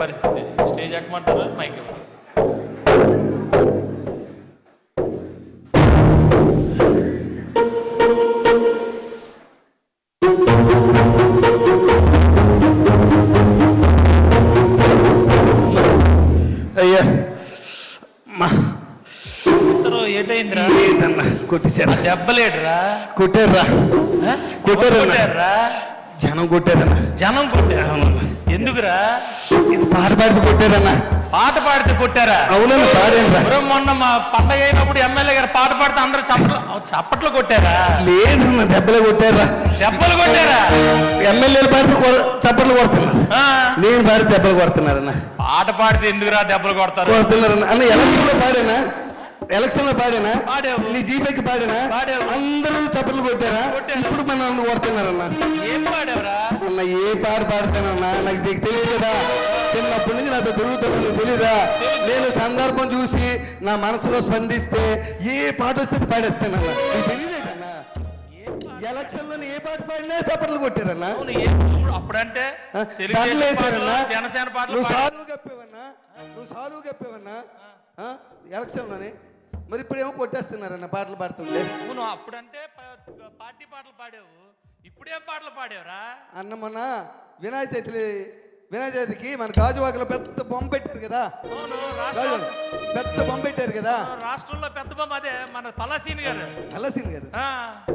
పరిస్థితి. స్టేజ్ ఎక్కమంటారు? మైక్. అయ్యా. ఏటైందిరా? దెబ్బలేడురా. కొట్టారా? జనం కొట్టారన్నా? జనం కొట్టారా? ఎందుకురా? ఇది పాట పాడితే కొట్టారన్నా. పాట పాడితే కొట్టారా? అవునన్నా ఎవరో మొన్న మా పండగ అయినప్పుడు ఎమ్మెల్యే గారు పాట పాడితే అందరూ చప్పట్లు చప్పట్లు కొట్టారా? లేదన్నా దెబ్బలే కొట్టారా దెబ్బలు కొట్టారా? ఎమ్మెల్యేలు పాడితే చప్పట్లు కొడుతున్నారు. ఆ, నేను పాడితే దెబ్బలు కొడుతున్నారన్నా. పాట పాడితే ఎందుకురా దెబ్బలు కొడతారు? కొడుతున్నారన్నా. అన్న ఎలక్షన్లో పాడేనా? ఎలక్షన్లో పాడేనా. నీ జీపేకి పాడేనా. అందరూ చప్పట్లు కొట్టారా. ఇప్పుడు మన నన్ను కొడుతున్నారన్నా అన్న ఏ పాట పాడతానన్నా? నాకు నీకు తెలుసు కదా చిన్నప్పటి నుంచి నాతో తిరుగుతాను నీకు తెలీదా నేను సందర్భం చూసి నా మనసులో స్పందిస్తే ఏ పాట వస్తే పాడేస్తానన్నా. నీకు తెలియదేటన్నా ఎలక్షన్లో ఏ పాట పాడినా చప్పట్లు కొట్టారన్నా? అప్పుడంటే జనసేన పాటలు నువ్వు పాడారు. సాలువు కప్పేవన్నా నువ్వు సాలువు కప్పేవన్నా ఆ, ఎలక్షన్లోని మరి ఇప్పుడేమో కొట్టేస్తున్నారన్న పాటలు పాడుతుంటే. అవును అప్పుడంటే ప- పార్టీ పాటలు పాడావు. ఇప్పుడేం పాటలు పాడావురా? అన్న మొన్న వినాయక చవితి వినాయక చవితికి మన గాజువాకలో పెద్ద బొమ్మ పెట్టారు కదా. అవును పెద్ద బొమ్మ పెట్టారు కదా. రాష్ట్రంలో పెద్ద బొమ్మ అదే మన పలాసీని గారు. కలసింది గారు. ఆ,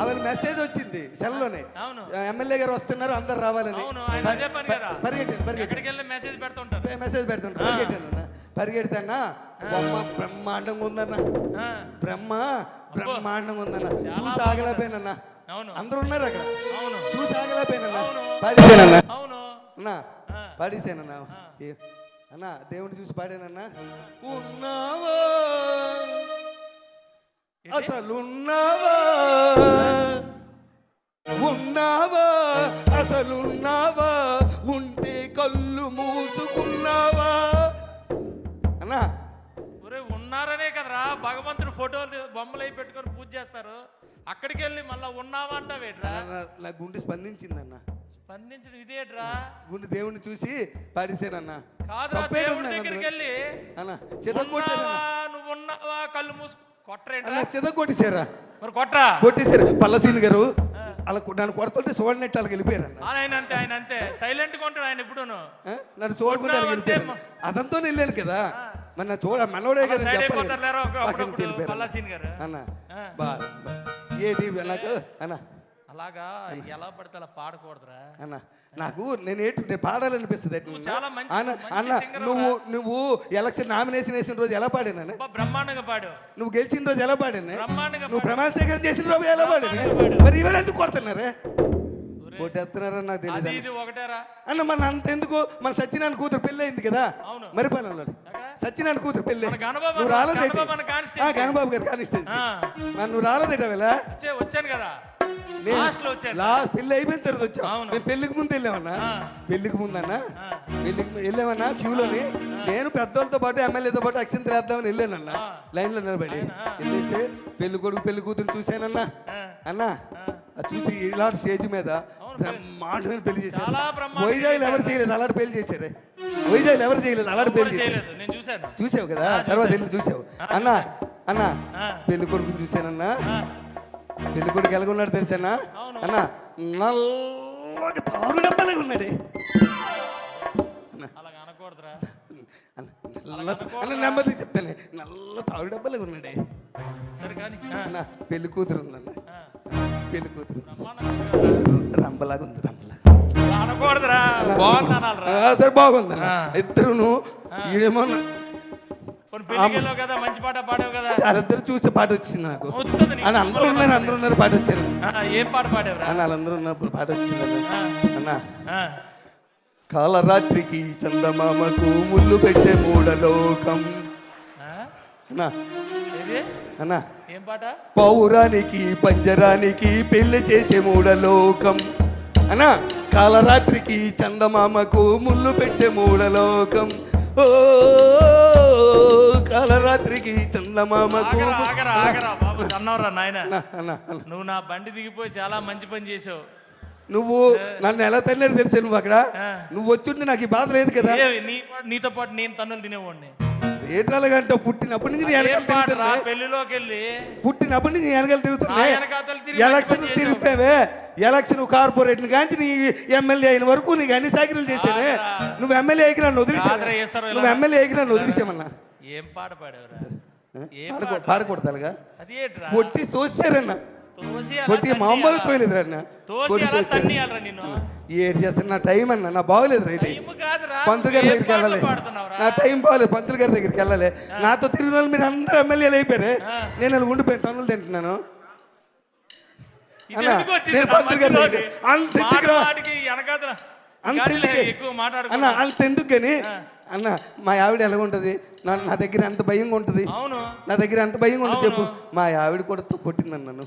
ఆవిడ మెసేజ్ వచ్చింది సెల్లోనే. అవును. ఎమ్మెల్యే గారు వస్తున్నారు అందరు రావాలని. అవును ఆయన అదే పని కదా. పరిగెట్టాను పరిగెట్టాను ఎక్కడికి వెళ్ళి మెసేజ్ పెడుతుంటారు మెసేజ్ పెడుతుంటారు పరిగెట్టాను అన్న పరిగెడతానా? బొమ్మ బ్రహ్మాండంగా ఉందన్న. బ్రహ్మ బ్రహ్మాండంగా ఉందన్న. చూసి ఆగలేకపోయానన్న అవును. అందరూ ఉన్నారు అక్కడ అవును. చూసి. పాడేశానన్న అవును. అన్నా ఏ- అన్న దేవుని చూసి పాడానన్నా. ఉన్నావా? అసలున్నావా? ఉన్నావా? అసలున్నావా? ఉంటే కళ్ళు మూసుకున్నావా? ఉన్నారనే కదరా. భగవంతుడు ఫోటోలు బొమ్మలు అయి పెట్టుకొని పూజ చేస్తారు. అక్కడికి వెళ్ళి మళ్ళా ఉన్నావా అంటావేట్రా నా- గుండె స్పందించిందన్న. స్పందించడం ఇదేట్రా? గుండె దేవుని చూసి పాడేశానన్న కాదురా దేవుడి దగ్గరికి. వెళ్ళి అన్న ఉన్నావా నువ్వు ఉన్నావా? కళ్ళు మూసు కొట్టరేంట్రా? అన్న చితగొట్టేశారా మరి కొట్రా కొట్టేశారు. పల్లసీని గారు అలా నన్ను కొడుతుంటే చూడనట్టు వాళ్ళకి వెళ్ళిపోయారన్న. ఆయన అంతే ఆయన అంతే. సైలెంట్గా ఉంటాడు ఆయన ఎప్పుడూను ఆ? నన్ను చూడకుండా వెళ్ళిపోయారు అదంతా వెళ్ళాను కదా. మరి నా చూడ మనోడే కదా పక్కన అన్న. బా. ఏంటి నాకు అన్న. అలాగా? ఎలా పడితే అలా పాడకూడదురా? అన్న నాకు నేను ఏంటి నేను పాడాలనిపిస్తుంది అన్న? చాలా మంచి- నువ్వు నువ్వు ఎలక్షన్ నామినేషన్ వేసిన రోజు ఎలా పాడాను బ్రహ్మాండంగా పాడు నువ్వు గెలిచిన రోజు ఎలా పాడాను నువ్వు ప్రమాణ స్వీకారం చేసిన రోజు ఎలా పాడాను. మరి ఇవాళ ఎందుకు కొడుతున్నారే? ఒరే, కొట్టేస్తున్నారని నాకు తెలియదు ఇది ఒకటేరా అన్న మన అంత ఎందుకు మన సత్యనారాయణ కూతురు పెళ్ళి అయింది కదా. మరిపాలెంలో ఎక్కడ? సత్యనారాయణ కూతురు పెళ్ళి గణబాబు నువ్వు అన్న- రాలేదేంటి? గణబాబు అన్న గారు కానిస్టెన్సీ. మరి నువ్వు రాలేదేట వేళ వచ్చే వచ్చాను కదా లాస్ట్ పెళ్ళి అయిపోయిన తర్వాత అవును. నేను పెళ్ళికి ముందు వెళ్ళామన్నా. పెళ్ళికి ముందన్నా ఆ. పెళ్ళికి వెళ్ళామన్నా క్యూలోని నేను పెద్దోళ్ళతో పాటు ఎమ్మెల్యేతో పాటు అక్షంతలు వేద్దామని వెళ్ళానన్నా ఆ. లైన్లో నిలబడి. వెళ్ళేస్తే పెళ్ళి కొడుకు పెళ్ళి కూతురు చూశానన్నా. అన్నా చూసి ఇలాంటి స్టేజ్ మీద బ్రహ్మాండమైన పెళ్ళి చేశారు. చాలా బ్రహ్మాండంగా వైజాగ్ ఎవరు చేయలేదు? అలాంటి పెళ్ళి చేశారే. వైజాగ్ ఎవరు చేయలేదు? అలాంటి పెళ్ళి చేశారు. చేయలేదు. నేను చూశాను. చూసావు కదా? తర్వాత. వెళ్ళి చూసావు. అన్నా అన్నా ఆ. పెళ్ళి కొడుకుని చూశానన్నా? పెళ్ళి కొడుకు ఎలాగున్నాడు తెలుసానా? అవును. అన్నా నల్లటి పాలు డబ్బాలే ఉన్నాడే. అలాగ అనకూడదురా. అన్న, నల్ల అన్న నెమ్మది చెప్తానే నల్ల తాడు డబ్బాలే ఉన్నాడే. సరే కానీ ఆ, అన్న పెళ్ళి కూతురు ఉందన్న. ఆ. పెళ్ళి కూతురు. ఉంది అనకూడదురా బాగుంది సరే బాగుందన్న. ఆ. ఇద్దరును ఈడేమో కదా మంచి పాట పాడావు కదా. వాళ్ళిద్దరు చూస్తే పాట వచ్చింది నాకు. అని అందరూ ఉన్నారు అందరూ ఉన్నారు పాట వచ్చారు ఆ, ఏం పాట పాడావురా? అని వాళ్ళందరూ ఉన్నప్పుడు పాట వచ్చింది అన్న. కాలరాత్రికి చందమామకు ముళ్ళు పెట్టే మూడలోకం? అన్నా అన్నా. ఏం పాట? పౌరానికి పంజరానికి పెళ్ళి చేసే మూడలోకం అన్నా కాలరాత్రికి చందమామకు ముళ్ళు పెట్టే మూడలోకం ఓ కాలరాత్రికి చందమామకు ఆగరా ఆగరా ఆగరా బాబు అన్నవరా నాయన. నువ్వు నా బండి దిగిపోయి చాలా మంచి పని చేసావు. నువ్వు నన్ను ఎలా తల్లేదు తెలుసా నువ్వు అక్కడ. నువ్వు వచ్చుంటే నాకు ఈ బాధ లేదు కదా. ఏ, నీ పాటు నీతో పాటు నేను తన్నులు తినేవాడిని. ఏంటలాగంటే పుట్టినప్పటి నుంచి వెనకాల తిరుగుతున్నా పెళ్ళిలోకి వెళ్ళి పుట్టినప్పటి నుంచి వెనకాల తిరుగుతున్నా ఆ వెనకాతలు తిరిగి ఎలక్షన్ తిరిగిపోయావే ఎలక్షన్ కార్పొరేట్ కాంచి నీ ఎమ్మెల్యే అయిన వరకు నీకు అన్ని సాకిరీలు చేశానే. నువ్వు ఎమ్మెల్యే అయికి నన్ను వదిలేసా. నువ్వు ఎమ్మెల్యే అయికి నన్ను వదిలేసామన్నా ఏం పాట పాడేవరా? పాడకూడదు అదేట్రా కొట్టి అలా కొట్టి? మామూలు తన్నియాలరా నిన్ను? ఏడు చేస్తాను నా టైం అన్న నా బాగోలేదు రైట్ పంతులు గారి దగ్గరికి వెళ్ళాలి? నా టైం బాగోలేదు పంతులు గారి దగ్గరికి వెళ్ళాలి. నాతో తిరిగిన వాళ్ళు మీరు అందరూ ఎమ్మెల్యేలు అయిపోయారు. నేను అలా ఉండిపోయాను తన్నులు తింటున్నాను. అన్న, అంత ఎందుకే? అన్న కానీ? అన్న మా ఆవిడ ఎలా ఉంటుంది? నా నా దగ్గర ఎంత భయంగా ఉంటుంది? నా దగ్గర ఎంత భయంగా ఉంటుంది చెప్పు. మా ఆవిడ కూడా కొట్టిందన్న నన్ను.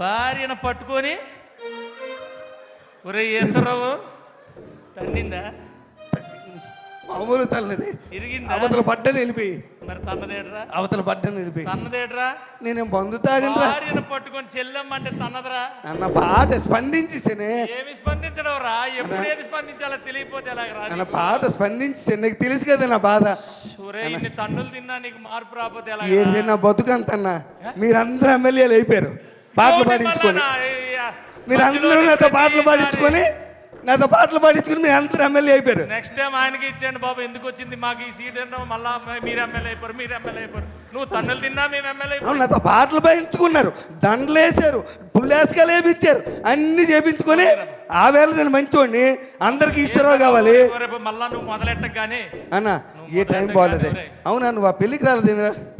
భార్యను పట్టుకొని ఒరే ఈశ్వరరావు తన్నిందా? మామూలు తల్లది. ఇరిగిందా? అవతల పడ్డని వెళ్ళిపోయి మరి తన్నదేట్రా? అవతల పడ్డని వెళ్ళిపోయి తన్నదేట్రా? నేనేం బంధు తాగనరా భార్యను పట్టుకొని చెల్లెమ్మంటే తన్నదరా? అన్న పాట స్పందించేసేనే. ఏమి స్పందించడం రా? ఎప్పుడు ఏది స్పందించాలో తెలియపోతే ఎలాగ అన్న పాట స్పందించేసే నీకు తెలుసు కదా నా బాధ. ఒరే ఇన్ని తన్నులు తిన్నా నీకు మార్పు రాకపోతే ఎలా ఏది నా బతుకంతన్నా? మీరందరూ ఎమ్మెల్యేలు అయిపోయారు. పాటలు పాడించుకొని. మీరందరూ నాతో పాటలు పాడించుకొని నాతో పాటలు పాడించుకొని మీరు అందరూ ఎమ్మెల్యే అయిపోయారు. నెక్స్ట్ టైం ఆయనకి ఇచ్చేయండి బాబు ఎందుకు వచ్చింది? మాకు ఈ సీట్ అంటే మళ్ళా మీరు ఎమ్మెల్యే అయిపోరు మీరు ఎమ్మెల్యే అయిపోరు. నువ్వు తన్నులు తిన్నా మేము ఎమ్మెల్యే అవును నాతో పాటలు పాడించుకున్నారు దండలు వేసారు పుల్లేసుకలు వేపించారు అన్ని చేపించుకొని ఆ వేళ నేను మంచోడిని. అందరికి ఈశ్వరరావు కావాలి. రేపు మళ్ళా నువ్వు మొదలెట్టగానే అన్న ఏ టైం బాగోలేదే. అవునా నువ్వు ఆ పెళ్ళికి రాలేదేమిరా?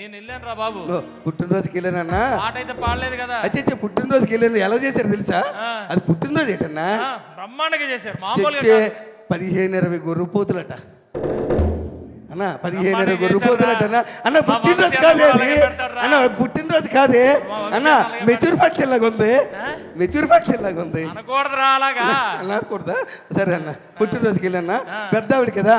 నేను వెళ్ళాను రా బాబు. పుట్టినరోజుకి వెళ్ళానన్నా. పాట అయితే పాడలేదు కదా. అచ్చే పుట్టినరోజుకి వెళ్ళాను. ఎలా చేశారు తెలుసా. అది పుట్టినరోజు ఏంటన్నా? బ్రహ్మాండంగా చేశారు. మామూలుగా. పదిహేను ఇరవై గొర్రె పోతులట. అన్న పదిహేను ఇరవై అమ్మానికి గొర్రె చేశారా? పోతులట అన్న అన్న పుట్టినరోజు కాదే అన్న పుట్టినరోజు కాదే. అన్న మెచ్యూర్ ఫంక్షన్ లాగా ఉంది? మెచ్యూర్ ఫంక్షన్ లాగా ఉంది. అనకూడదురా అలాగా. అనకూడదా? సరే అన్న పుట్టినరోజుకి వెళ్ళన్నా ఆ. పెద్ద ఆవిడ కదా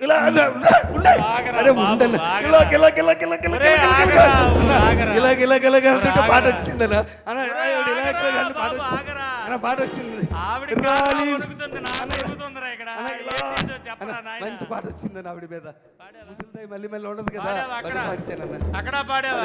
ఇలా ఇలా, ఇలా, ఇలా. ఇలా. ఇలా పాట ఇలా వచ్చింది. వచ్చింది? మంచి పాట ఆవిడ మీద. ముసలిదాయి మళ్ళీ మళ్ళీ ఉండదు కదా. అక్కడ? పాడావా.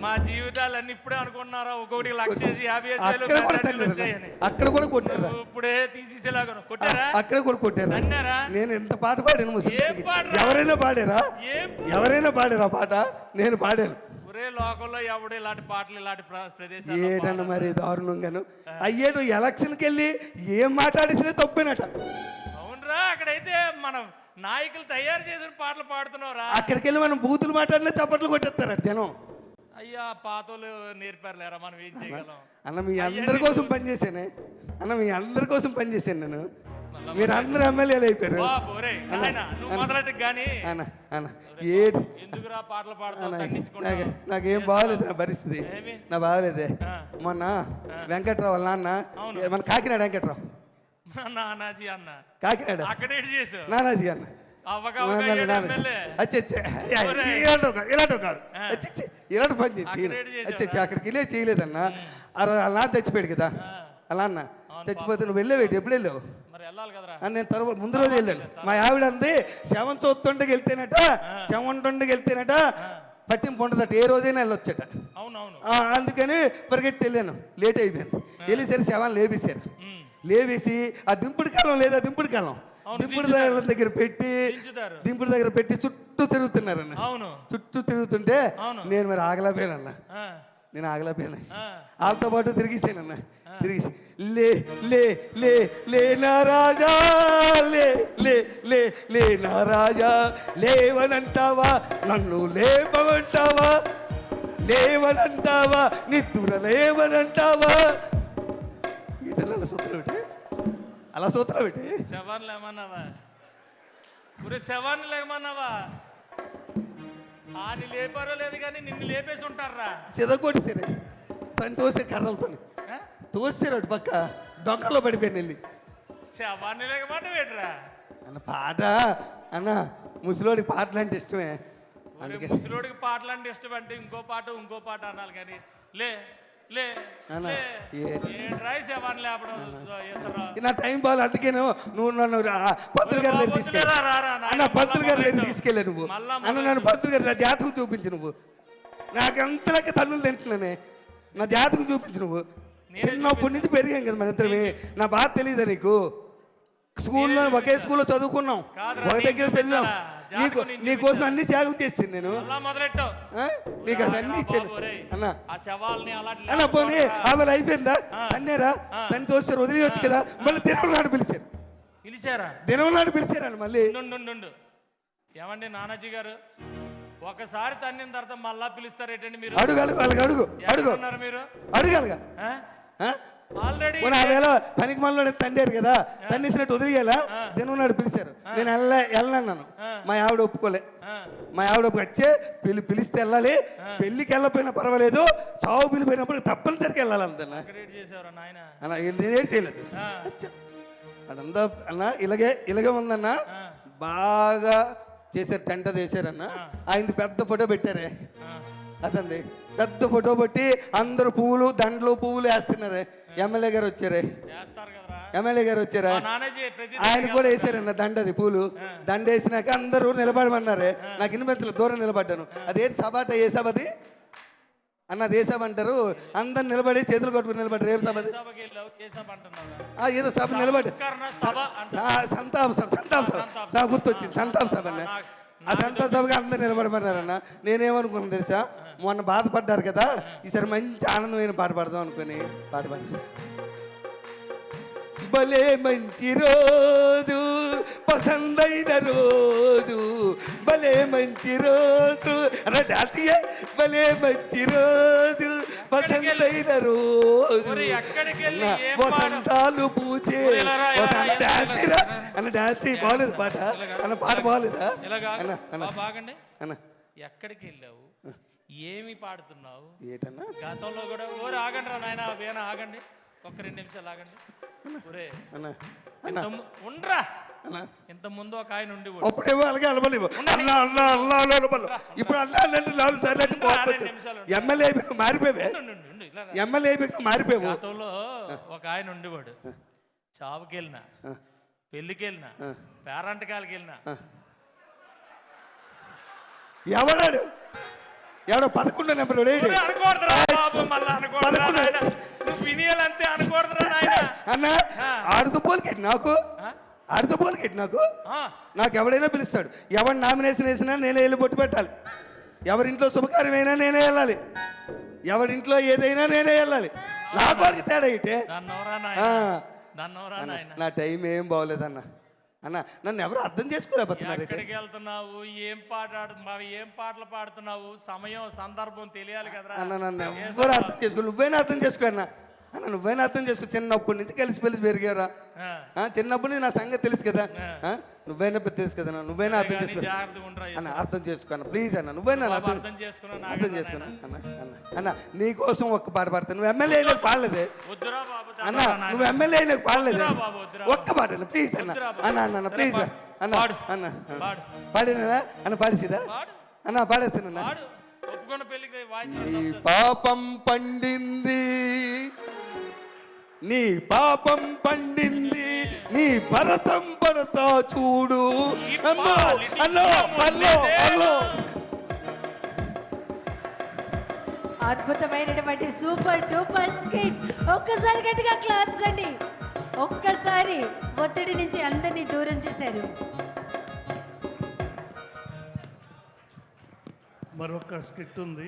మా జీవితాలన్నీ ఇప్పుడే అనుకున్నారా ఒక్కొక్కటి లక్ష చేసి యాభై వచ్చాయని. అక్కడ కూడా కొట్టారా ఇప్పుడే తీసేసేలాగా కొట్టారా? అక్కడ కూడా కొట్టారా అన్నారా? నేను ఎంత పాట పాడాను? ఎవరైనా పాడారా? ఏం ఎవరైనా పాడారా పాట? నేను పాడాను. ఒరే లోకంలో ఎవడు ఇలాంటి పాటలు ఇలాంటి ప్ర- ప్రదేశాలు ఏటన్న మరి దారుణంగాను? అయ్యేటు ఎలక్షన్కి వెళ్ళి ఏం మాట్లాడేసినా తప్పేనట. అవునరా అక్కడైతే మనం నాయకులు తయారు చేసిన పాటలు పాడుతున్నావురా. అక్కడికి వెళ్ళి మనం బూతులు మాట్లాడినా చప్పట్లు కొట్టేస్తారట జనం. అయ్యా పాతోలు నేర్పారులేరా మనం ఏం చేయగలం? అన్న మీ అందరి కోసం పనిచేసానే అన్న మీ అందరి కోసం పనిచేశాను నేను. మీరు అందరూ ఎమ్మెల్యేలు అయిపోయారు. ఎందుకురా పాటలు పాడతావు నాకు నాకేం బాగలేదు నా పరిస్థితి? నా బాగలేదే. మొన్న వెంకట్రావు వాళ్ళ నాన్న. మన కాకినాడ వెంకట్రావు. నానాజీ అన్న. కాకినాడ. అక్కడేటి చేసావు? నానాజీ అన్న. ఇలాంటి కాదు. పని చేసావా? అక్కడికి వెళ్ళే చేయలేదన్న. అలా చచ్చిపోయాడు కదా. అలా అన్న. చచ్చిపోతే నువ్వు వెళ్ళేవేటి? ఎప్పుడు వెళ్ళావు? నేను తర్వాత ముందు రోజు వెళ్ళాను. మా ఆవిడ అంది శవం చూస్తుండకి వెళ్తేనట శవం ఉంటుండకి వెళ్తేనట పట్టింపు ఉండదట. ఏ రోజైనా వెళ్ళొచ్చట. అందుకని పరిగెట్టి వెళ్ళాను. లేట్ అయిపోయాను వెళ్ళేసరికి శవాన్ని లేపేశారు. లేవేసి ఆ దింపుడు కాలం లేదా దింపుడు కాలం. దింపుడు. దగ్గర దగ్గర పెట్టి దింపుడు దగ్గర పెట్టి చుట్టూ తిరుగుతున్నారన్న. అవును. చుట్టూ తిరుగుతుంటే. నేను మరి ఆగలేకపోయానన్న. ఆ, నేను ఆగలేకపోయాను. ఆ. వాళ్ళతో పాటు తిరిగిసానన్న. తిరిగి లే లే లే లే నా రాజా లే లే లే లే నా రాజా లేవనంటావా? నన్ను లేపమంటావా? లేవనంటావా? నిద్ర లేవనంటావా? అలా సూత్రం పెట్టి అలా సూత్రం పెట్టి శవాన్ని లేమన్నావా ఒరే శవాన్ని లేమన్నావా ఆని లేపారో లేదు కానీ నిన్ను లేపేసి ఉంటారా చెదకొట్టేసారు తను తోసే కర్రలతో? తోసారు అటు పక్క. దొంగలో పడిపోయాను వెళ్ళి శవాన్ని లేకమాట వేట్రా అన్న పాట అన్న ముసలోడికి పాటలు అంటే ఇష్టమే ముసలోడికి పాటలు అంటే ఇష్టం అంటే ఇంకో పాట ఇంకో పాట అనాలి కానీ లే నా టైం బాగా అందుకేను నువ్వు నన్ను రా- పంతులు గారి తీసుకెళ్ళి అన్న పంతులు గారి తీసుకెళ్ళా నువ్వు. అన్న నన్ను పంతులు గారి నా జాతకం చూపించు నువ్వు. నాకు అంతలకి తన్నులు తింటున్నానే. నా జాతకం చూపించు నువ్వు. నేనే చిన్నప్పటి నుంచి పెరిగాం కదా మన ఇద్దరమే నా బాధ తెలియదా నీకు? స్కూల్లో ఒకే స్కూల్లో చదువుకున్నాం. ఒక దగ్గర చూపించాలా? నీకు నీకోసం అన్ని త్యాగం చేసింది నేను? నీకు అది అన్ని ఇచ్చాను అన్న. పోనీ. ఆమె అయిపోయిందా తన్నేరా తను తోస్తారు వదిలేయచ్చు కదా? మళ్ళీ దినం నాడు పిలిచారు. పిలిచారా? దినం నాడు పిలిచారని మళ్ళీ. ఏమండి నానాజీ గారు? ఒకసారి తన్నిన తర్వాత మళ్ళా పిలుస్తారేటండి మీరు? అడుగు అడుగు అడుగు అడుగు. మీరు? అడుగలగా ఆల్రెడీ పోనీ ఆ వేళ పనికి మనలో తండారు కదా తన్నేసినట్టు వదిలేయాలా? దినం నాడు పిలిచారు. నేను వెళ్ళ వెళ్ళన్నాను మా ఆవిడ ఒప్పుకోలే. మా ఆవిడ వచ్చే పిలి పిలిస్తే వెళ్ళాలి. పెళ్ళికి వెళ్ళకపోయినా పర్వాలేదు. చావు పిలిపోయినప్పుడు తప్పనిసరిగా వెళ్ళాలి నాయన. అన్న నేనేం చేయలేదు. అదంతా అన్న ఇలాగే ఇలాగే ఉందన్న. బాగా చేశారు టెంట చేశారన్న ఆయనది పెద్ద ఫోటో పెట్టారే. అదండి. పెద్ద ఫోటో పెట్టి అందరూ పువ్వులు దండలు పువ్వులు వేస్తున్నారే. ఎమ్మెల్యే గారు వచ్చారే? ఎమ్మెల్యే గారు వచ్చారా? ఆయన కూడా వేసారన్న దండది పూలు. దండ వేసినాక అందరూ నిలబడమన్నారే. నాకు ఇనిపెంతలు దూరం నిలబడ్డాను. అదేంటి సభ ఏ సభ అది అన్న సభ అంటారు? అందరు నిలబడి చేతులు కొట్టుకుని నిలబడ్డారు. ఏం సభ అది సభకి వెళ్ళావు? ఏ సభ అంటున్నావు? ఆ, ఏదో సభ నిలబడి. సంతాప సభ సంతాప సభ. సభ గుర్తొచ్చింది సంతాప సభ అన్న. ఆ సంతాప సభగా అందరు నిలబడమన్నారన్న. నేనేమనుకున్నాను తెలుసా? మొన్న బాధపడ్డారు కదా ఈసారి మంచి ఆనందమైన పాట పాడదాం అనుకుని పాట పాడి. భలే మంచి రోజు పసందైన రోజు భలే మంచి రోజు అలా. భలే మంచి రోజు పసందైన రోజు? వసంతాలు పూచే వసంత డాన్స్. అన్న డాన్స్ బాగలేదు పాట. అన్న పాట బాగలేదా అన్న అన్న. అన్న. ఎక్కడికి వెళ్ళావు ఏమి పాడుతున్నావు? ఏటన్నా? గతంలో కూడా ఓరే ఆగండి రా నాయన వేణ ఆగండి. ఒక్క రెండు నిమిషాలు ఆగండి. ఒరే అన్న అన్న. ఇంత ము- ఉండ్రా? అన్న. ఇంత ముందు ఒక ఆయన ఉండి అప్పుడేమో అలాగే అలబలేవు అన్న అన్న అన్న అన్న అలబలు ఇప్పుడు అన్న అన్న నాలుగు సార్లు అంటే కోపం రెండు నిమిషాలు ఉండు. ఎమ్మెల్యే అయిపోయి మారిపోయావే? ఎమ్మెల్యే మారిపోయావు. గతంలో ఒక ఆయన ఉండేవాడు చావుకి వెళ్ళినా పెళ్ళికి వెళ్ళినా పేరంటకాలకి వెళ్ళినా. ఎవడాడు? ఎవడో పదకొండో నెంబర్ అన్న ఆడుతూ పోలికెట్టి నాకు. ఆడుతూ పోలికెట్టి నాకు. నాకు ఎవడైనా పిలుస్తాడు. ఎవరు నామినేషన్ వేసినా నేనే వెళ్ళి బొట్టు పెట్టాలి. ఎవరింట్లో శుభకార్యమైనా నేనే వెళ్ళాలి. ఎవరింట్లో ఏదైనా నేనే వెళ్ళాలి. నా వాడికి తేడా ఇటే. నా టైం ఏం బాగోలేదన్న. అన్న నన్ను ఎవరు అర్థం చేసుకోలేకపోతున్నారు. ఎక్కడికి వెళ్తున్నావు? ఏం పాట ఆడుతున్నావు ఏం పాటలు పాడుతున్నావు? సమయం సందర్భం తెలియాలి కదరా. అన్న నన్ను ఎవ్వరు అర్థం చేసుకో నువ్వైనా అర్థం చేసుకో అన్న. అన్న నువ్వైనా అర్థం చేసుకో. చిన్నప్పటి నుంచి కలిసి పెలిసి పెరిగారా చిన్నప్పటి నుంచి నా సంగతి తెలుసు కదా. ఆ, నువ్వేనా తెలుసు కదా నువ్వైనా అర్థం చేసుకో. అన్న అర్థం చేసుకో అన్న. ప్లీజ్ అన్న నువ్వైనా అర్థం చేసుకున్నా అర్థం చేసుకున్నా అన్న అన్న. అన్న నీ కోసం ఒక్క పాట పాడతాను. నువ్వు ఎమ్మెల్యే అయినా పాడలేదే. అన్న. నువ్వు ఎమ్మెల్యే అయినా పాడలేదే. ఒక్క పాట అన్న. ప్లీజ్ అన్న. అన్న అన్న అన్న. ప్లీజ్ అన్న. అన్న. పాడు. పాడినా అన్న పాడిసిదా? పాడు. అన్న పాడేస్తానన్న నీ. పాపం పండింది. నీ పాపం పండింది. నీ భరతం పడతా చూడు. పాలిటి అల్లో అల్లో అల్లో అద్భుతమైనటువంటి సూపర్ డూపర్ స్కిట్. ఒక్కసారి గట్టిగా క్లాప్స్ అండి. ఒక్కసారి ఒత్తిడి నుంచి అందరినీ దూరం చేశారు. మరొక స్కిట్ ఉంది.